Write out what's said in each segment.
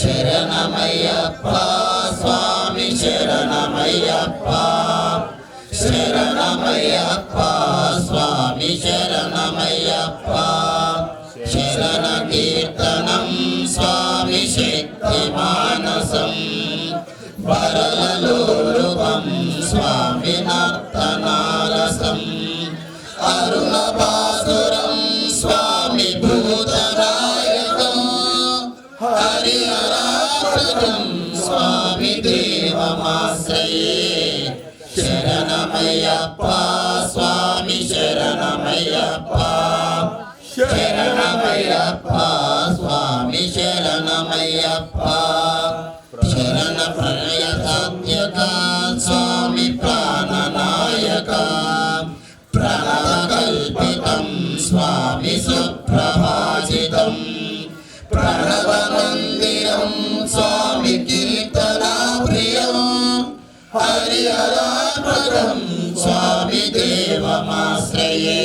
శరణమయ్యప్ప స్వామి శరణమయ్యప్ప. శరణమయ్యప్ప స్వామి శరణమయ్యప్ప. శరణ కీర్తనం స్వామి శక్తి మానసం వరలలోలుపం స్వామి నర్తనారసం. అరుణ దేవమాశ్రయే శరణమయ్యప్ప స్వామి శరణమయ్యప్ప శరణమయ్యప్ప స్వామి శరణమయ్యప్ప శరణ ప్రణయ సత్య హరిహరాపదం స్వామి దేవమాశ్రయే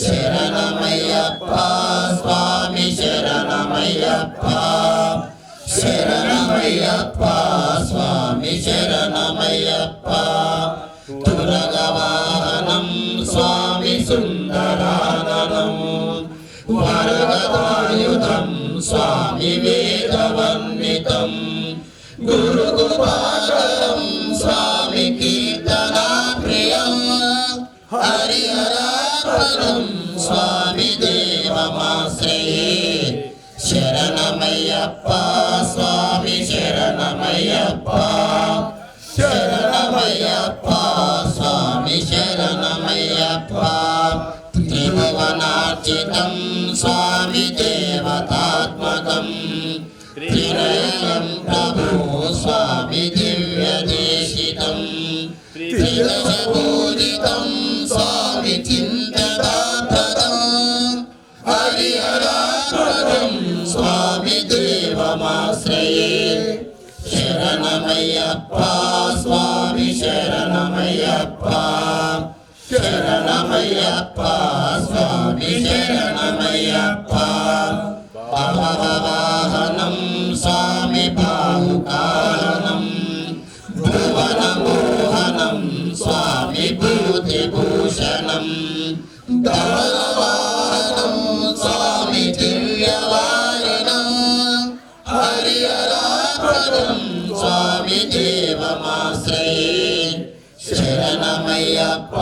శరణమయ్యప్ప స్వామి శరణమయ్యప్ప శరణమయ్యప్ప స్వామి శరణమయ్యప్ప తురగవాహనం స్వామి సుందరాననం వరగదాయుధం స్వామి వేదవన్వితం గురుగుపాశరం హరిహరాపదం స్వామి దేవమాశ్రయే శరణమయ్యప్ప స్వామి శరణమయ్యప్ప దేవమాశ్రయే శరణమయ్యప్ప స్వామి శరణమయ్యప్ప. శరణమయ్యప్ప స్వామి శరణమయ్యప్ప. భవవాహనం స్వామి బాహుకారణం భువనమోహనం స్వామి భూతిభూషణం. ధవలవాహనం హరిహరాపదం స్వామి దేవమాశ్రయే శరణమయ్యప్ప.